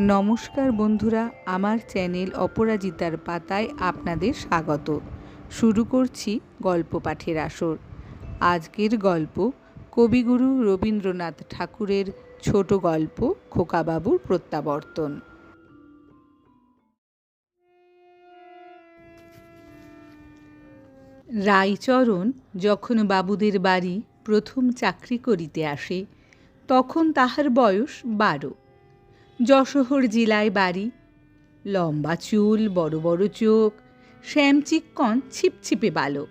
নমস্কার বন্ধুরা, আমার চ্যানেল অপরাজিতার পাতায় আপনাদের স্বাগত। শুরু করছি গল্প পাঠের আসর। আজকের গল্প কবিগুরু রবীন্দ্রনাথ ঠাকুরের ছোট গল্প খোকাবাবুর প্রত্যাবর্তন। রায়চরণ যখন বাবুদের বাড়ি প্রথম চাকরি করিতে আসে, তখন তাহার বয়স বারো। যশোহর জেলায় বাড়ি। লম্বা চুল, বড় বড় চোখ, শ্যামচিক্কন, ছিপছিপে বালক।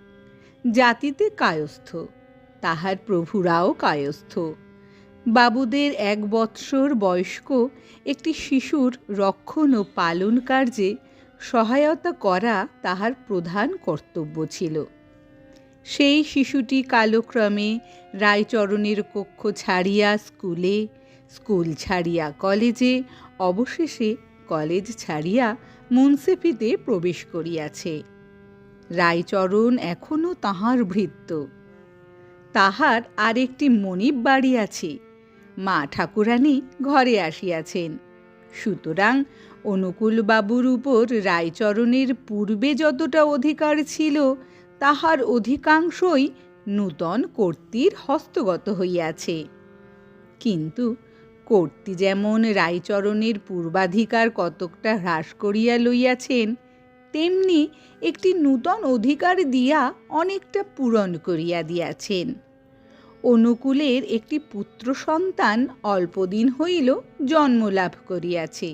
জাতিতে কায়স্থ, তাহার প্রভুরাও কায়স্থ। বাবুদের এক বৎসর বয়স্ক একটি শিশুর রক্ষণ ও পালন কার্যে সহায়তা করা তাহার প্রধান কর্তব্য ছিল। সেই শিশুটি কালক্রমে রায়চরণের কক্ষ ছাড়িয়া স্কুলে স্কুল ছাড়িয়া কলেজে, অবশেষে কলেজ ছাড়িয়া মুন্সেফিতে প্রবেশ করিয়াছে। রায়চরণ এখনও তাহার ভৃত্য। তাহার আরেকটি মনিব বাড়ি আছে। মা ঠাকুরানী ঘরে আসিয়াছেন। সুতরাং অনুকূলবাবুর উপর রায়চরণের পূর্বে যতটা অধিকার ছিল, তাহার অধিকাংশই নূতন কর্ত্রীর হস্তগত হইয়াছে। কিন্তু কর্ত্রী যেমন রায়চরণের পূর্বাধিকার কতকটা হ্রাস করিয়া লইয়াছেন, তেমনি একটি নূতন অধিকার দিয়া অনেকটা পূরণ করিয়া দিয়াছেন। অনুকূলের একটি পুত্র সন্তান অল্পদিন হইল জন্মলাভ করিয়াছে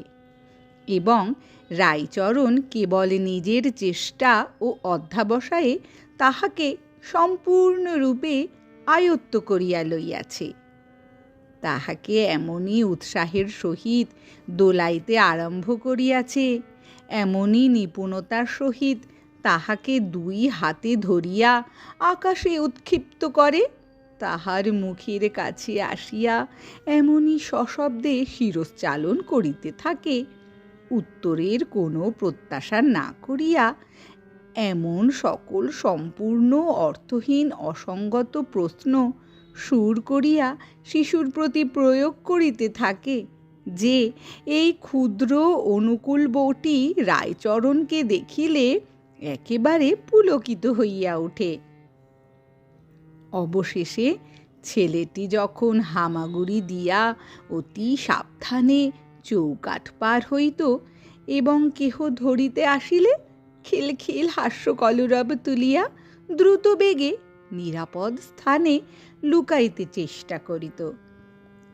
এবং রায়চরণ কেবল নিজের চেষ্টা ও অধ্যাবসায়ে তাহাকে সম্পূর্ণরূপে আয়ত্ত করিয়া লইয়াছে। তাহাকে এমনই উৎসাহের সহিত দোলাইতে আরম্ভ করিয়াছে। এমনই নিপুণতার সহিত তাহাকে দুই হাতে ধরিয়া আকাশে উৎক্ষিপ্ত করে। তাহার মুখের কাছে আসিয়া এমনই সশব্দে শিরশ্চালন করিতে থাকে। উত্তরের কোনো প্রত্যাশা না করিয়া এমন সকল সম্পূর্ণ অর্থহীন অসঙ্গত প্রশ্ন সুর করিয়া শিশুর প্রতি প্রয়োগ করিতে থাকে, যে এই ক্ষুদ্র অনুকূল বউটি রায়চরণকে দেখিলে একেবারে পুলকিত হইয়া ওঠে। অবশেষে ছেলেটি যখন হামাগুড়ি দিয়া অতি সাবধানে চৌকাঠ পার হইত এবং কেহ ধরিতে আসিলে খিলখিল হাস্য কলরব তুলিয়া দ্রুত বেগে নিরাপদ স্থানে লুকাইতে চেষ্টা করিত।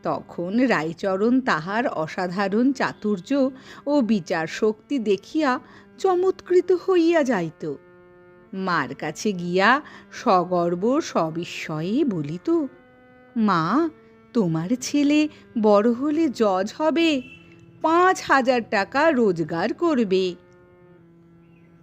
তখন রায়চরণ তাহার অসাধারণ চাতুর্য ও বিচার শক্তি দেখিয়া চমৎকৃত হইয়া যাইত। মার কাছে গিয়া সগর্ব সবিস্ময়ে বলিত, মা, তোমার ছেলে বড় হলে জজ হবে, পাঁচ হাজার টাকা রোজগার করবে।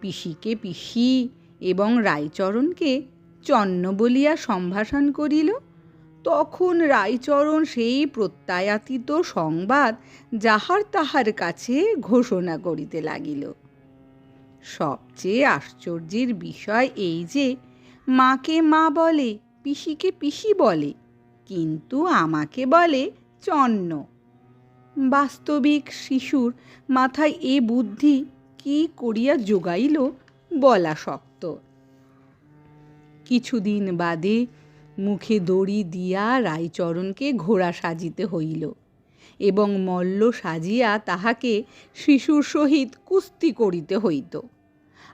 পিসিকে পিসি এবং রায়চরণকে চন্ন বলিয়া সম্ভাষণ করিল। তখন রায়চরণ সেই প্রত্যায়াতিত সংবাদ যাহার তাহার কাছে ঘোষণা করিতে লাগিল। সবচেয়ে আশ্চর্যের বিষয় এই যে, মাকে মা বলে, পিসিকে পিসি বলে, কিন্তু আমাকে বলে চন্ন। বাস্তবিক শিশুর মাথায় এ বুদ্ধি কি করিয়া যোগাইল বলা শক্ত। কিছুদিন বাদে মুখে দড়ি দিয়া রায়চরণকে ঘোড়া সাজিতে হইল এবং মল্ল সাজিয়া তাহাকে শিশুর সহিত কুস্তি করিতে হইত।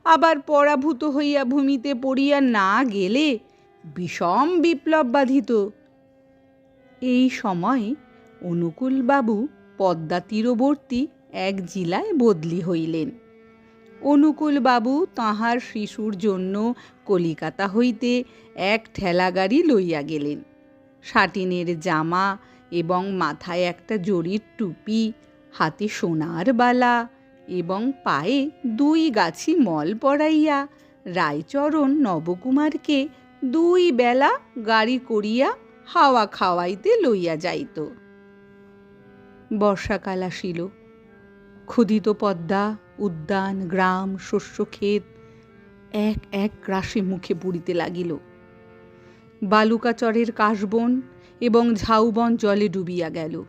আবার পরাভূত হইয়া ভূমিতে পড়িয়া না গেলে বিষম বিপ্লব বাধিত। এই সময় অনুকূলবাবু পদ্মা তীরবর্তী এক জেলায় বদলি হইলেন। অনুকূলবাবু তাহার শিশুর জন্য কলিকাতা হইতে এক ঠেলাগাড়ি লইয়া গেলেন। সাটিনের জামা এবং মাথায় একটা জরির টুপি, হাতে সোনার বালা এবং পায়ে দুই গাছি মল পড়াইয়া রায়চরণ নবকুমারকে দুই বেলা গাড়ি করিয়া হাওয়া খাওয়াইতে লইয়া যাইত। বর্ষাকাল আসিল। ক্ষুদিত পদ্মা, উদ্যান, গ্রাম শস্যক্ষেত এক এক গ্রাসে মুখে পুড়িতে লাগিল। বালুকাচরের কাশবন এবং ঝাউবন জলে ডুবিয়া গেল।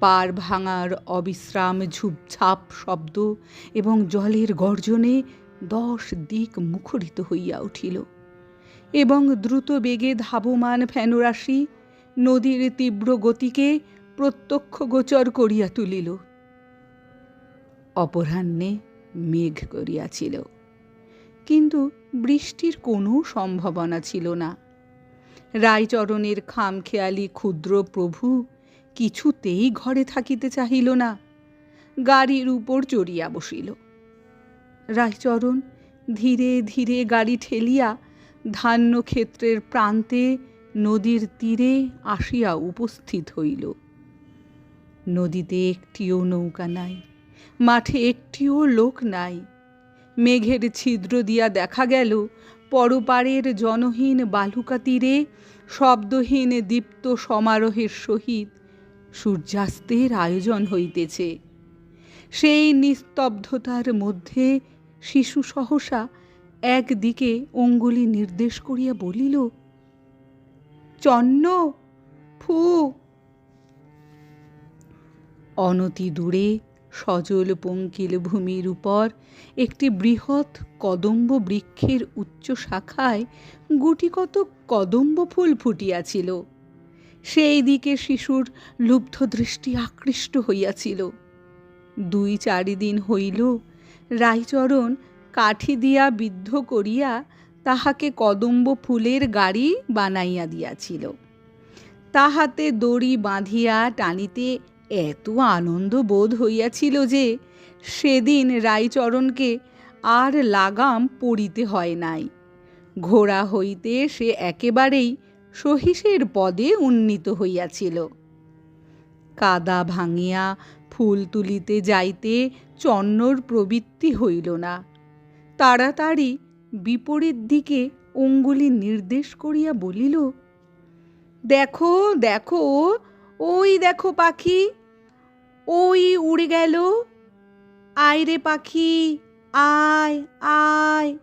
পার ভাঙার অবিশ্রাম ঝুপঝাপ শব্দ এবং জলের গর্জনে দশ দিক মুখরিত হইয়া উঠিল এবং দ্রুত বেগে ধাবমান ফেনরাশি নদীর তীব্র গতিকে প্রত্যক্ষ গোচর করিয়া তুলিল। অপরাহ্নে মেঘ করিয়াছিল। কিন্তু বৃষ্টির কোনো সম্ভাবনা ছিল না। রায়চরণের খামখেয়ালি ক্ষুদ্র প্রভু কিছুতেই ঘরে থাকিতে চাহিল না। গাড়ির উপর চড়িয়া বসিল। রায়চরণ ধীরে ধীরে গাড়ি ঠেলিয়া ধান্যক্ষেত্রের প্রান্তে নদীর তীরে আসিয়া উপস্থিত হইল। নদীতে একটিও নৌকা নাই। মাঠে একটিও লোক নাই। মেঘের ছিদ্র দিয়া দেখা গেল, পরপারের জনহীন বালুকা তীরে শব্দহীন দীপ্ত সমারোহের সহিত সূর্যাস্তের আয়োজন হইতেছে। সেই নিস্তব্ধতার মধ্যে শিশু সহসা একদিকে অঙ্গুলি নির্দেশ করিয়া বলিল, চন্ন, ফু। অনতি দূরে সজল পঙ্কিল ভূমির উপর একটি বৃহৎ কদম্ব বৃক্ষের উচ্চ শাখায় গুটিকত কদম্ব ফুল ফুটিয়াছিল। সেই দিকে শিশুর লুব্ধ দৃষ্টি আকৃষ্ট হইয়াছিল। দুই চারিদিন হইল, রায়চরণ কাঠি দিয়া বিদ্ধ করিয়া তাহাকে কদম্ব ফুলের গাড়ি বানাইয়া দিয়াছিল। তাহাতে দড়ি বাঁধিয়া টানিতে এত আনন্দ বোধ হইয়াছিল যে সেদিন রায়চরণকে আর লাগাম পড়িতে হয় নাই। ঘোড়া হইতে সে একেবারেই সহিসের পদে উন্নীত হইয়াছিল। কাদা ভাঙিয়া ফুল তুলিতে যাইতে চন্নর প্রবৃত্তি হইল না। তাড়াতাড়ি বিপরীত দিকে অঙ্গুলি নির্দেশ করিয়া বলিল, দেখো দেখো, ওই দেখো পাখি ওই উড়ে গেল। আয় রে পাখি, আয় আয়।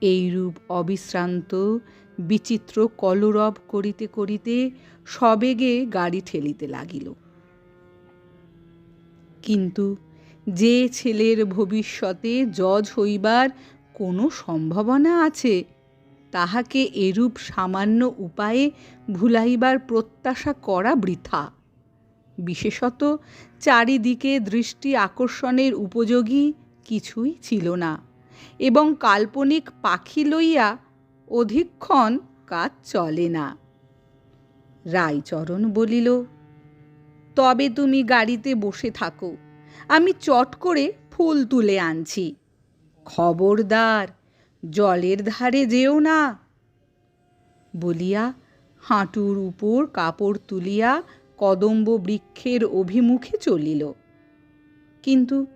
এইরূপ অবিশ্রান্ত, বিচিত্র কলরব করিতে করিতে সবেগে গাড়ি ঠেলিতে লাগিল। কিন্তু যে ছেলের ভবিষ্যতে জজ হইবার কোনো সম্ভাবনা আছে, তাহাকে এরূপ সামান্য উপায়ে ভুলাইবার প্রত্যাশা করা বৃথা। বিশেষত চারিদিকে দৃষ্টি আকর্ষণের উপযোগী কিছুই ছিল না এবং কাল্পনিক পাখি লইয়া অধিকক্ষণ কাজ চলে না। রায়চরণ বলিল, তবে তুমি গাড়িতে বসে থাকো, আমি চট করে ফুল তুলে আনছি। খবরদার, জলের ধারে যেও না। বলিয়া হাঁটুর উপর কাপড় তুলিয়া কদম্ব বৃক্ষের অভিমুখে চলিল। কিন্তু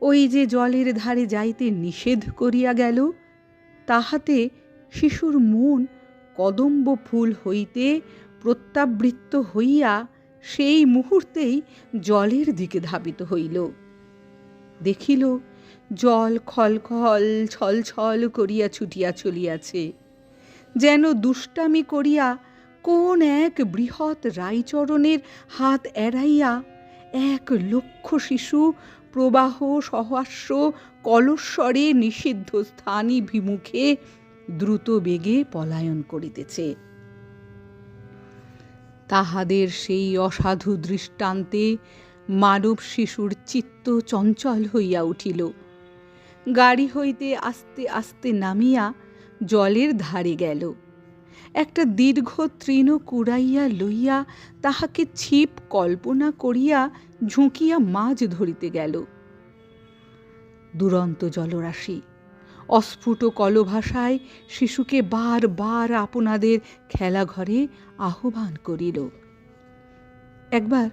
ওই যে জলের ধারে যাইতে নিষেধ করিয়া গেল, তাহাতে শিশুর মন কদম্ব ফুল হইতে প্রত্যাবৃত্ত হইয়া সেই মুহূর্তেই জলের দিকে ধাবিত হইল। দেখিল জল খলখল ছলছল করিয়া ছুটিয়া চলিয়াছে। যেন দুষ্টামি করিয়া কোন এক বৃহৎ রাইচরণের হাত এড়াইয়া এক লক্ষ শিশু প্রবাহ সহাস্য কলস্বরে নিষিদ্ধ স্থানী বিমুখে দ্রুত বেগে পলায়ন করিতেছে। তাহাদের সেই অসাধু দৃষ্টান্তে মানব শিশুর চিত্ত চঞ্চল হইয়া উঠিল। গাড়ি হইতে আস্তে আস্তে নামিয়া জলের ধারে গেল। একটা দীর্ঘ তৃণ কুড়াইয়া লইয়া তাহাকে ছিপ কল্পনা করিয়া ঝুঁকিয়া মাছ ধরিতে গেল। দুরন্ত জলরাশি, অস্ফুট কলভাষায় শিশুকে বার বার আপনাদের খেলাঘরে আহ্বান করিল। একবার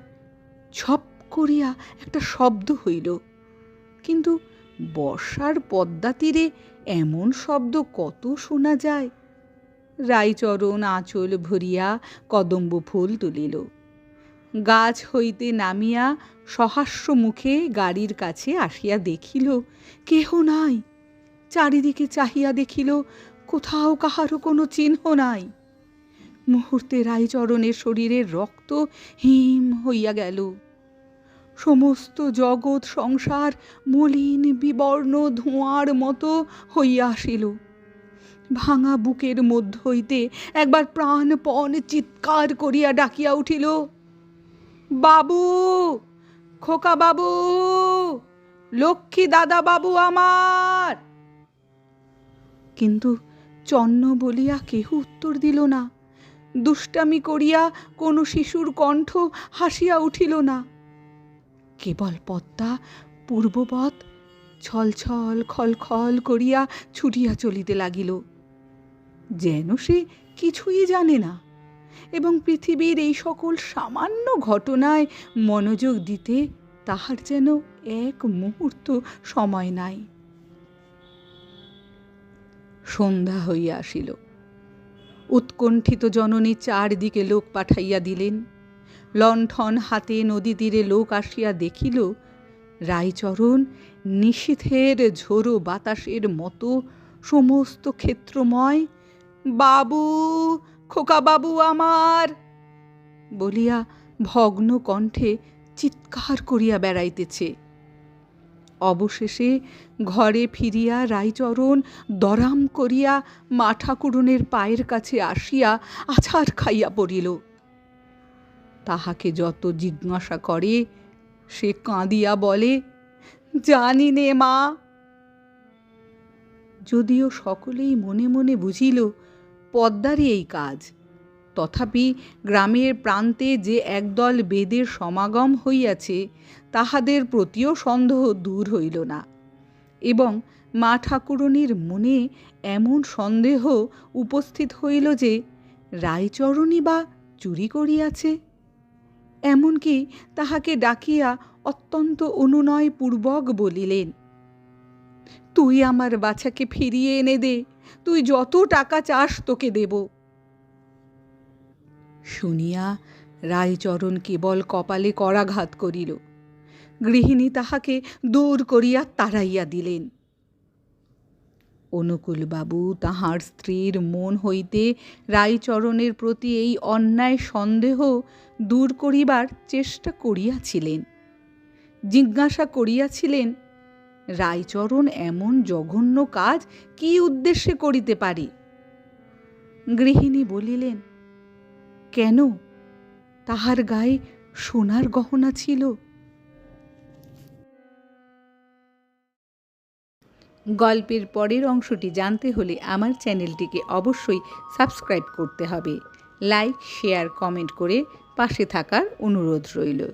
ছপ করিয়া একটা শব্দ হইল, কিন্তু বর্ষার পদ্মা তীরে এমন শব্দ কত শোনা যায়? রাইচরণ আঁচল ভরিয়া কদম্ব ফুল তুলিল। গাছ হইতে নামিয়া সহাস্য মুখে গাড়ির কাছে আসিয়া দেখিল, কেহ নাই। চারিদিকে চাহিয়া দেখিল, কোথাও কাহারও কোনো চিহ্ন নাই। মুহূর্তে রায়চরণের শরীরের রক্ত হিম হইয়া গেল। সমস্ত জগৎ সংসার মলিন বিবর্ণ ধোঁয়ার মতো হইয়া আসিল। ভাঙা বুকের মধ্য হইতে একবার প্রাণপণ চিৎকার করিয়া ডাকিয়া উঠিল, বাবু, খোকা বাবু, লক্ষ্মী দাদা বাবু আমার! কিন্তু চন্ন বলিয়া কেহ উত্তর দিল না। দুষ্টামি করিয়া কোনো শিশুর কণ্ঠ হাসিয়া উঠিল না। কেবল পদ্মা পূর্ববৎ ছলছল খলখল করিয়া ছুটিয়া চলিতে লাগিল। যেন সে কিছুই জানে না। এবং পৃথিবীর এই সকল সামান্য ঘটনায় মনোযোগ দিতে তাহার যেন এক মুহূর্ত সময় নাই। সন্ধ্যা হইয়া আসিল। উৎকণ্ঠিত জননী চারদিকে লোক পাঠাইয়া দিলেন। লণ্ঠন হাতে নদী তীরে লোক আসিয়া দেখিল, রায়চরণ নিশীথের ঝোড়ো বাতাসের মতো সমস্ত ক্ষেত্রময় বাবু, খোকা বাবু আমার। বলিয়া ভগ্ন কণ্ঠে চিৎকার করিয়া বেড়াইতেছে। অবশেষে ঘরে ফিরিয়া রায়চরণ দরাম করিয়া মা ঠাকুরনের পায়ের কাছে আসিয়া আছাড় খাইয়া পড়িল। তাহাকে যত জিজ্ঞাসা করে, সে কাঁদিয়া বলে, জানি নে মা। যদিও সকলেই মনে মনে বুঝিল পদ্মারই এই কাজ। তথাপি গ্রামের প্রান্তে যে একদল বেদের সমাগম হইয়াছে, তাহাদের প্রতিও সন্দেহ দূর হইল না। এবং মা ঠাকুরণীর মনে এমন সন্দেহ উপস্থিত হইল যে রায়চরণী বা চুরি করিয়াছে? এমনকি তাহাকে ডাকিয়া অত্যন্ত অনুনয় পূর্বক বলিলেন, তুই আমার বাছাকে ফিরিয়ে এনে দে তুই যত টাকা চাস তোকে দেব। শুনিয়া রায়চরণ কেবল কপালে করাঘাত করিল। গৃহিণী তাহাকে দূর করিয়া তাড়াইয়া দিলেন। অনুকূলবাবু তাহার স্ত্রীর মন হইতে রায়চরণের প্রতি এই অন্যায় সন্দেহ দূর করিবার চেষ্টা করিয়াছিলেন। জিজ্ঞাসা করিয়াছিলেন রায়চরণ এমন জঘন্য কাজ কি উদ্দেশ্যে করিতে পারে? গৃহিণী বলিলেন, কেন? তাহার গায়ে সোনার গহনা ছিল। গল্পের পরের অংশটি জানতে হলে আমার চ্যানেলটিকে অবশ্যই সাবস্ক্রাইব করতে হবে। লাইক, শেয়ার, কমেন্ট করে পাশে থাকার অনুরোধ রইল।